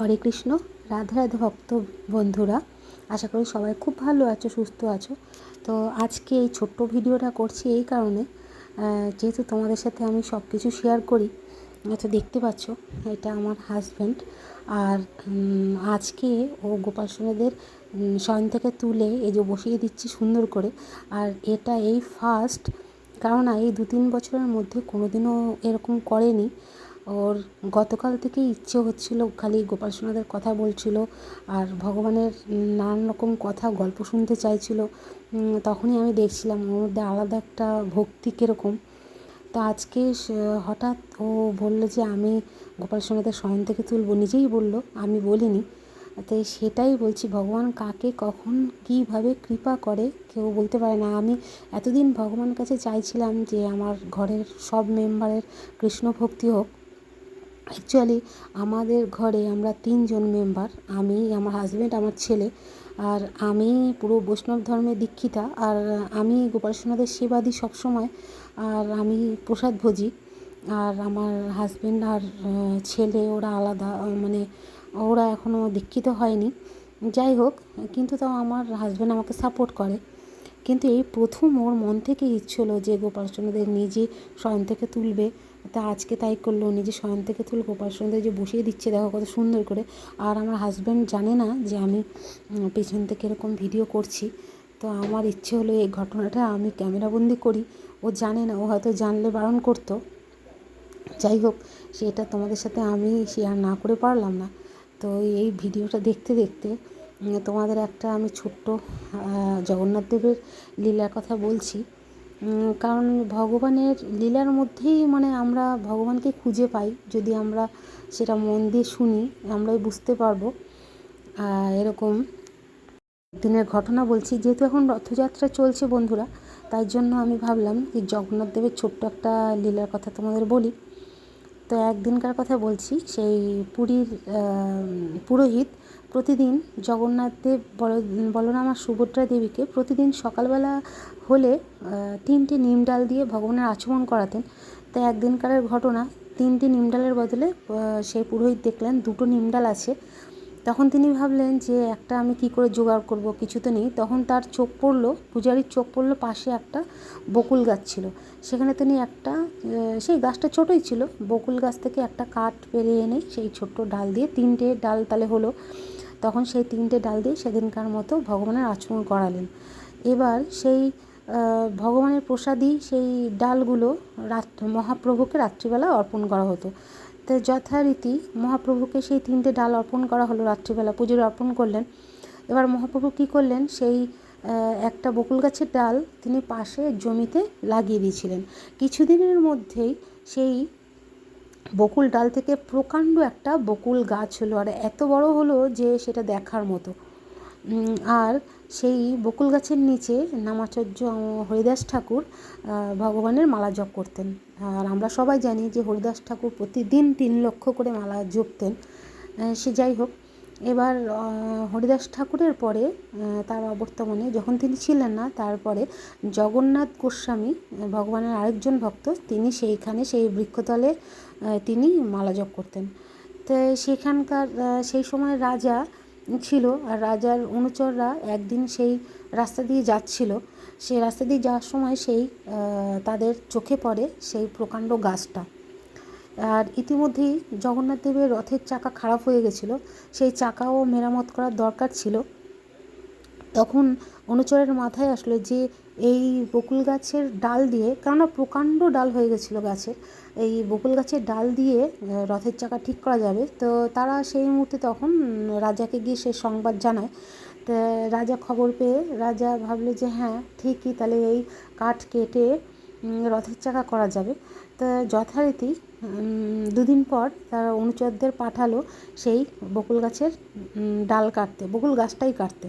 হরে কৃষ্ণ, রাধে রাধে ভক্ত বন্ধুরা, আশা করি সবাই খুব ভালো আছো, সুস্থ আছো। তো আজকে এই ছোট্ট ভিডিওটা করছি এই কারণে যেহেতু তোমাদের সাথে আমি সব কিছু শেয়ার করি তো দেখতে পাচ্ছ, এটা আমার হাজব্যান্ড আর আজকে ও গোপাল সোনাদের শয়ন থেকে তুলে এই যে বসিয়ে দিচ্ছি সুন্দর করে, আর এটা এই ফার্স্ট কারণ এই দু তিন বছরের মধ্যে কোনোদিনও এরকম করেনি। ওর গতকাল থেকেই ইচ্ছে হচ্ছিল খালি গোপাল সোনাদের কথা বলছিল আর ভগবানের নানান রকম কথা, গল্প শুনতে চাইছিল। তখনই আমি দেখছিলাম ওর মধ্যে আলাদা একটা ভক্তি কীরকম। তো আজকে হঠাৎ ও বলল যে, আমি গোপাল সোনাদের শয়ন থেকে তুলবো। নিজেই বলল, আমি বলিনি। তো সেটাই বলছি, ভগবান কাকে, কখন, কীভাবে কৃপা করে, কেউ বলতে পারে না। আমি এতদিন ভগবানের কাছে চাইছিলাম যে, আমার ঘরের সব মেম্বারের কৃষ্ণ ভক্তি হোক। অ্যাকচুয়ালি আমাদের ঘরে আমরা তিনজন মেম্বার আমি, আমার হাজব্যান্ড আমার ছেলে, আর আমি পুরো বৈষ্ণব ধর্মে দীক্ষিতা, আর আমি গোপাল সোনাদের সেবা দিই সবসময়, আর আমি প্রসাদ ভোজি, আর আমার হাজব্যান্ড আর ছেলে, ওরা আলাদা মানে ওরা এখনও দীক্ষিত হয়নি। যাই হোক, কিন্তু তাও আমার হাজব্যান্ড আমাকে সাপোর্ট করে। কিন্তু এই প্রথম ওর মন থেকে ইচ্ছে হলো যে গোপাল সোনাদের নিজে শয়ন থেকে তুলবে। তা আজকে তাই করল, নিজে শয়ন থেকে তুলে গোপাল সোনাদের যে বসিয়ে দিচ্ছে, দেখো কত সুন্দর করে। আর আমার হাজব্যান্ড জানে না যে আমি পেছন থেকে এরকম ভিডিও করছি। তো আমার ইচ্ছে হলো এই ঘটনাটা আমি ক্যামেরাবন্দি করি। ও জানে না, ও হয়তো জানলে বারণ করতো। যাই হোক, সেটা তোমাদের সাথে আমি শেয়ার না করে পারলাম না। তো এই ভিডিওটা দেখতে দেখতে তোমাদের একটা আমি ছোট্ট আহ, জগন্নাথ দেবের লীলার কথা বলছি। কারণ ভগবানের লীলার মধ্যেই মানে আমরা ভগবানকে খুঁজে পাই। যদি আমরা সেটা মন দিয়ে শুনি আমরাই বুঝতে পারব। এরকম দিনের ঘটনা বলছি যেহেতু এখন রথযাত্রা চলছে বন্ধুরা তাই জন্য আমি ভাবলাম যে জগন্নাথ দেবের ছোট্ট একটা লীলার কথা তোমাদের বলি। তো একদিনকার কথা বলছি সেই পুরীর পুরোহিত প্রতিদিন জগন্নাথ দেব বল- বলরাম আর সুভদ্রা দেবীকে প্রতিদিন সকালবেলা হলে তিনটি তিনটে নিম ডাল দিয়ে ভগবানের আচমন করাতেন। তাই একদিনকারের ঘটনা, তিনটি নিম ডালের বদলে সেই পুরোহিত দেখলেন দুটো নিম ডাল আছে। তখন তিনি ভাবলেন যে একটা আমি কি করে জোগাড় করব, কিছু তো নেই। তখন তার চোখ পড়ল, পূজারির চোখ পড়ল, পাশে একটা বকুল গাছ ছিল। সেখানে তিনি একটা সেই গাছটা ছোটোই ছিল। বকুল গাছ থেকে একটা কাঠ পেরে এনে সেই ছোট্ট ডাল দিয়ে তিনটে ডাল তালে হলো। তখন সেই তিনটে ডাল দিয়ে সেদিনকার মতো ভগবানের আচমন করালেন। এবার সেই ভগবানের প্রসাদই সেই ডালগুলো রাত, মহাপ্রভুকে রাত্রিবেলা অর্পণ করা হতো। তো যথারীতি মহাপ্রভুকে সেই তিনটে ডাল অর্পণ করা হলো রাত্রিবেলা, পুজোর অর্পণ করলেন। এবার মহাপ্রভু কী করলেন? সেই একটা বকুল গাছের ডাল তিনি পাশে জমিতে লাগিয়ে দিয়েছিলেন। কিছুদিনের মধ্যেই সেই বকুল ডাল থেকে প্রকাণ্ড একটা বকুল গাছ হলো, আর এত বড় হলো যে সেটা দেখার মতো। আর সেই বকুল গাছের নিচে নামাচার্য হরিদাস ঠাকুর ভগবানের মালা জপ করতেন। আর আমরা সবাই জানি যে হরিদাস ঠাকুর প্রতিদিন তিন লক্ষ করে মালা জপতেন। সে যাই হোক এবার হরিদাস ঠাকুরের পরে তার অবর্তমানে যখন তিনি ছিলেন না, তারপরে জগন্নাথ গোস্বামী ভগবানের আরেকজন ভক্ত, তিনি সেইখানে সেই বৃক্ষতলে তিনি মালা জপ করতেন। তো সেখানকার সেই সময় রাজা ছিল, আর রাজার অনুচররা একদিন সেই রাস্তা দিয়ে যাচ্ছিল। সেই রাস্তা দিয়ে যাওয়ার সময় সেই তাদের চোখে পড়ে সেই প্রকাণ্ড গাছটা। আর ইতিমধ্যেই জগন্নাথ দেবের রথের চাকা খারাপ হয়ে গেছিল। সেই চাকাও মেরামত করার দরকার ছিল। তখন অনুচরের মাথায় আসলো যে, এই বকুল গাছের ডাল দিয়ে, কেননা প্রকাণ্ড ডাল হয়ে গেছিল গাছের, এই বকুল গাছের ডাল দিয়ে রথের চাকা ঠিক করা যাবে। তো তারা সেই মুহূর্তে তখন রাজাকে গিয়ে সে সংবাদ জানায়। তো রাজা খবর পেয়ে, রাজা ভাবলো যে হ্যাঁ ঠিকই, তাহলে এই কাঠ কেটে রথের চাকা করা যাবে। তা যথারীতি দুদিন পর তারা অনুচরদের পাঠালো সেই বকুল গাছের ডাল কাটতে, বকুল গাছটাই কাটতে।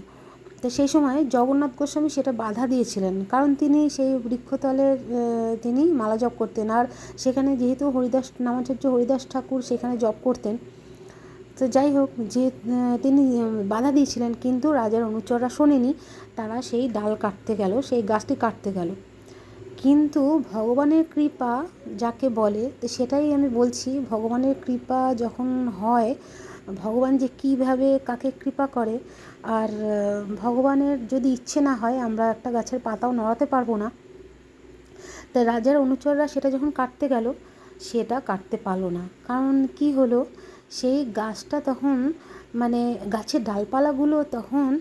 তো সেই সময় জগন্নাথ গোস্বামী সেটা বাধা দিয়েছিলেন, কারণ তিনি সেই বৃক্ষতলের তিনি মালা জপ করতেন। আর সেখানে যেহেতু হরিদাস নামাচার্য হরিদাস ঠাকুর সেখানে জপ করতেন, তো যাই হোক, যে তিনি বাধা দিয়েছিলেন, কিন্তু রাজার অনুচররা শোনেনি, তারা সেই ডাল কাটতে গেল, সেই গাছটি কাটতে গেল। কিন্তু ভগবানের কৃপা যাকে বলে, তো সেটাই আমি বলছি, ভগবানের কৃপা যখন হয়, ভগবান যে কীভাবে কাকে কৃপা করে, আর ভগবানের যদি ইচ্ছে না হয়, আমরা একটা গাছের পাতাও নড়াতে পারব না। তাই রাজার অনুচররা সেটা যখন কাটতে গেল, সেটা কাটতে পারল না। কারণ কি হলো, সেই গাছটা তখন মানে গাছের ডালপালাগুলো তখন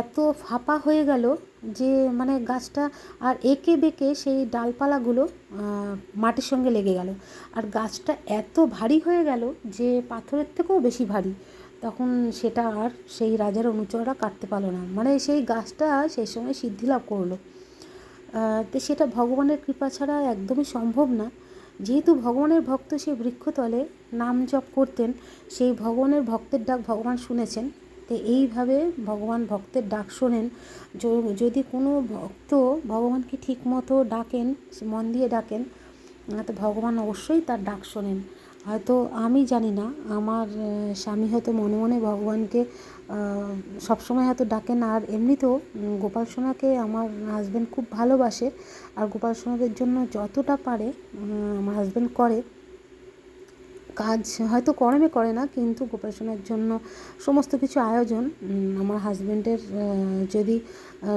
এত ফাঁপা হয়ে গেল যে মানে গাছটা আর এঁকে বেঁকে সেই ডালপালাগুলো মাটির সঙ্গে লেগে গেল। আর গাছটা এত ভারী হয়ে গেল যে পাথরের থেকেও বেশি ভারী। তখন সেটা আর সেই রাজার অনুচররা কাটতে পারল না। মানে সেই গাছটা সেই সময় সিদ্ধি লাভ করল তো সেটা ভগবানের কৃপা ছাড়া একদমই সম্ভব না। যেহেতু ভগবানের ভক্ত সেই বৃক্ষতলে নাম জপ করতেন, সেই ভগবানের ভক্তের ডাক ভগবান শুনেছেন। তো এইভাবে ভগবান ভক্তের ডাক শোনেন। যদি কোনো ভক্ত ভগবানকে ঠিক মতো ডাকেন মন দিয়ে ডাকেন তো ভগবান অবশ্যই তার ডাক শোনেন। হয়তো আমি জানি না, আমার স্বামী হয়তো মনে মনে ভগবানকে সবসময় হয়তো ডাকেন। আর এমনিতেও গোপাল সোনাকে আমার হাজব্যান্ড খুব ভালোবাসে। আর গোপাল সোনাদের জন্য যতটা পারে আমার হাজব্যান্ড করে। কাজ হয়তো করমে করে না, কিন্তু গোপাল জন্য সমস্ত কিছু আয়োজন আমার হাজব্যান্ডের যদি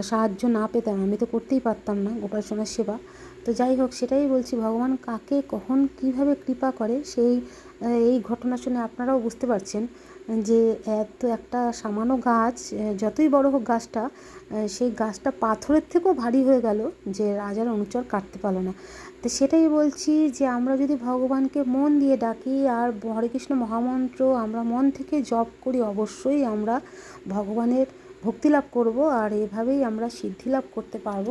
সাহায্য না পেতাম, আমি তো করতেই পারতাম না গোপাল সেবা। তো যাই হোক, সেটাই বলছি, ভগবান কাকে, কখন, কীভাবে কৃপা করে, সেই এই ঘটনা শুনে আপনারাও বুঝতে পারছেন। যে এত একটা সামান্য গাছ যতই বড় হোক গাছটা সেই গাছটা পাথরের থেকেও ভারী হয়ে গেল যে রাজার অনুচর কাটতে পারল না। তো সেটাই বলছি যে, আমরা যদি ভগবানকে মন দিয়ে ডাকি আর হরে কৃষ্ণ মহামন্ত্র আমরা মন থেকে জপ করি, অবশ্যই আমরা ভগবানের ভক্তি লাভ করব আর এভাবেই আমরা সিদ্ধি লাভ করতে পারব।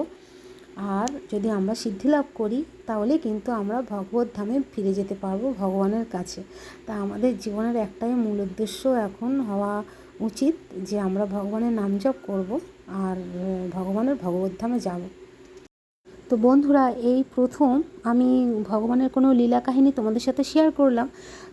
আর যদি আমরা সিদ্ধি লাভ করি, তাহলে কিন্তু আমরা ভগবত ধামে ফিরে যেতে পারব ভগবানের কাছে। তা আমাদের জীবনের একটাই মূল উদ্দেশ্য এখন হওয়া উচিত যে আমরা ভগবানের নাম জপ করব আর ভগবানের ভগবত ধামে যাব। তো বন্ধুরা, এই প্রথম আমি ভগবানের কোনো লীলা কাহিনী তোমাদের সাথে শেয়ার করলাম।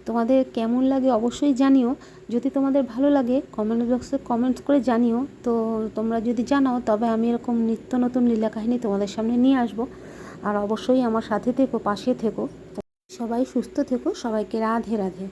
তোমাদের কেমন লাগে অবশ্যই জানিও। যদি তোমাদের ভালো লাগে কমেন্ট বক্সে কমেন্টস করে জানিও। তো তোমরা যদি জানাও, তবে আমি এরকম নিত্য নতুন লীলা কাহিনী তোমাদের সামনে নিয়ে আসব। আর অবশ্যই আমার সাথে থেকো, পাশে থেকো। সবাই সুস্থ থেকো, সবাইকে রাধে রাধে।